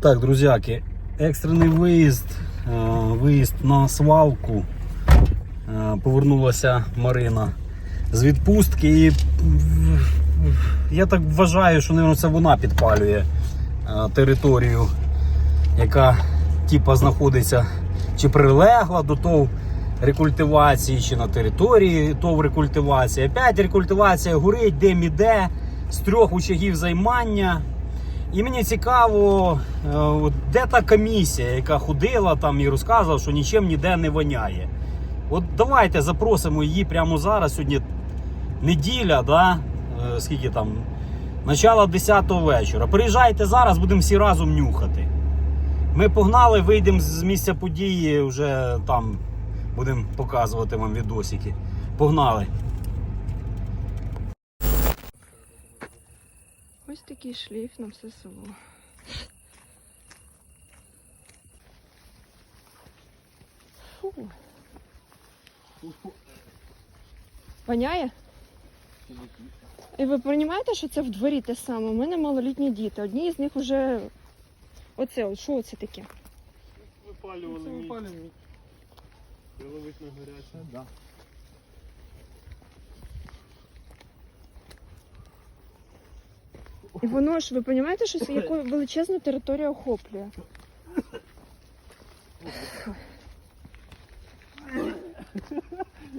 Так, друзяки, екстрений виїзд, е, виїзд на свалку. Е, Повернулася Марина з відпустки. І я так вважаю, що мабуть, це вона підпалює е, територію, яка типа знаходиться чи прилегла до ТОВ рекультивації, чи на території ТОВ рекультивації. Опять рекультивація горить, дим іде з трьох очагів займання. І мені цікаво, е, де та комісія, яка ходила там і розказувала, що нічим ніде не воняє. От давайте запросимо її прямо зараз. Сьогодні неділя, да? е, скільки там? Начало 10 вечора. Приїжджайте зараз, будемо всі разом нюхати. Ми погнали, вийдемо з місця події, вже там будемо показувати вам відосики. Погнали. Ось такий шлейф на все село. Фу. Воняє? І ви розумієте, що це в дворі те саме? У мене малолітні діти. Одні з них вже. Оце, от що це таке? Випалювали Це випалюємо мідь. На гаряче. Да. І воно ж, ви розумієте, що це яку величезну територію охоплює?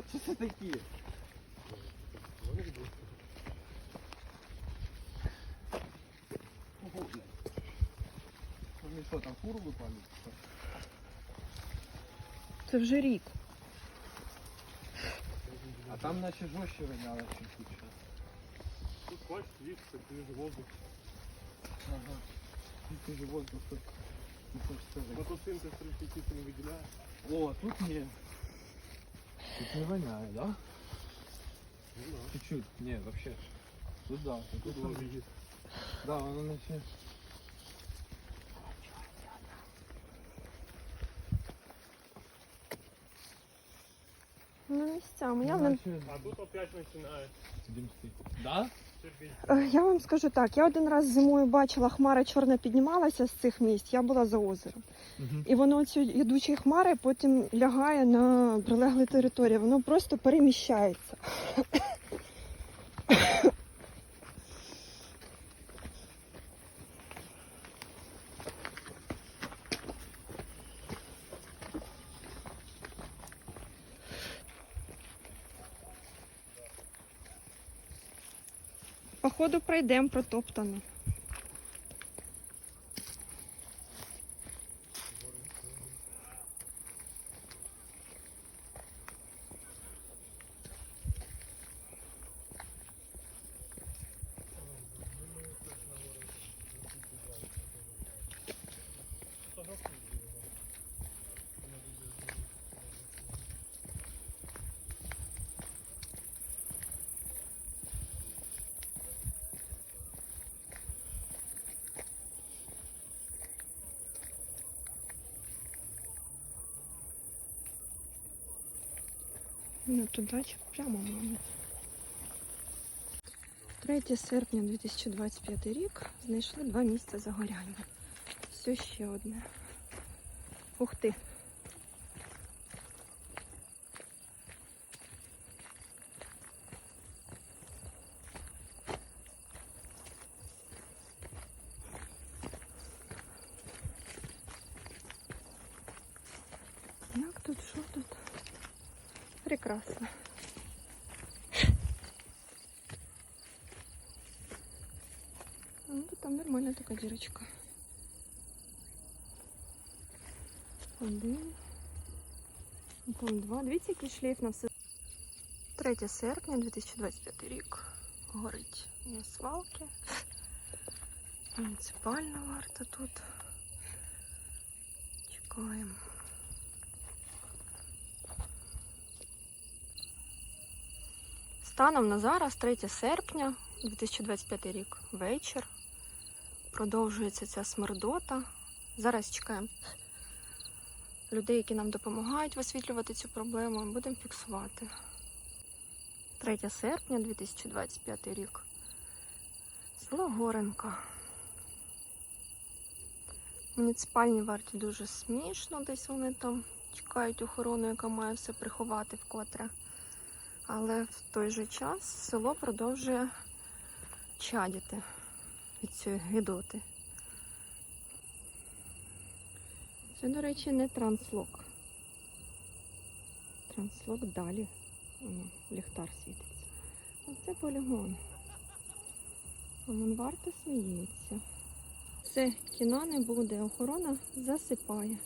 Що це такі? Вони що, там фуру випалюють? Це вже рік. А там наче жорстче виняло, чим тут щас. Тут бач, світ, свіжий воздух. Ага. Ти же воздух тут. Не хочеш сказати. Мотоцикл трошки тільки не виділяє. О, тут ні. Тут не воняє, да? Ну, да. Чуть-чуть. Не, вообще. Тут да. Тут, Тут тут воно є. Да, воно наче. Ну, місцями. Я, вам- А тут опять починає. Да? Я вам скажу так, я один раз зимою бачила, хмара чорна піднімалася з цих місць, я була за озером. Угу. І воно ці ідучі хмари потім лягає на прилеглі території, воно просто переміщається. Походу пройдемо протоптано. Ну, туди прямо, мабуть. 3 серпня 2025 рік знайшли два місця загоряння. Все ще одне. Ух ти. Як тут, що тут? Прекрасно. Ну, там нормальна така дірочка. Один. Потім два. Дивіться, який шлейф на все. 3 серпня 2025 рік. Горить на свалки. Муніципальна варта тут. Чекаємо. Станом на зараз, 3 серпня 2025 рік, вечір. Продовжується ця смердота. Зараз чекаємо людей, які нам допомагають висвітлювати цю проблему. Будемо фіксувати. 3 серпня 2025 рік. Село Горенка. Муніципальні варті дуже смішно, десь вони там чекають охорону, яка має все приховати вкотре. Але в той же час село продовжує чадіти від цієї гидоти. Це, до речі, не транслок. Транслок далі. Ліхтар світиться. А це полігон. А сміється. Все, кіна не буде. Охорона засипає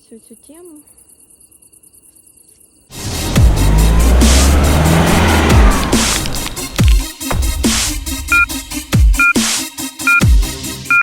всю цю тему.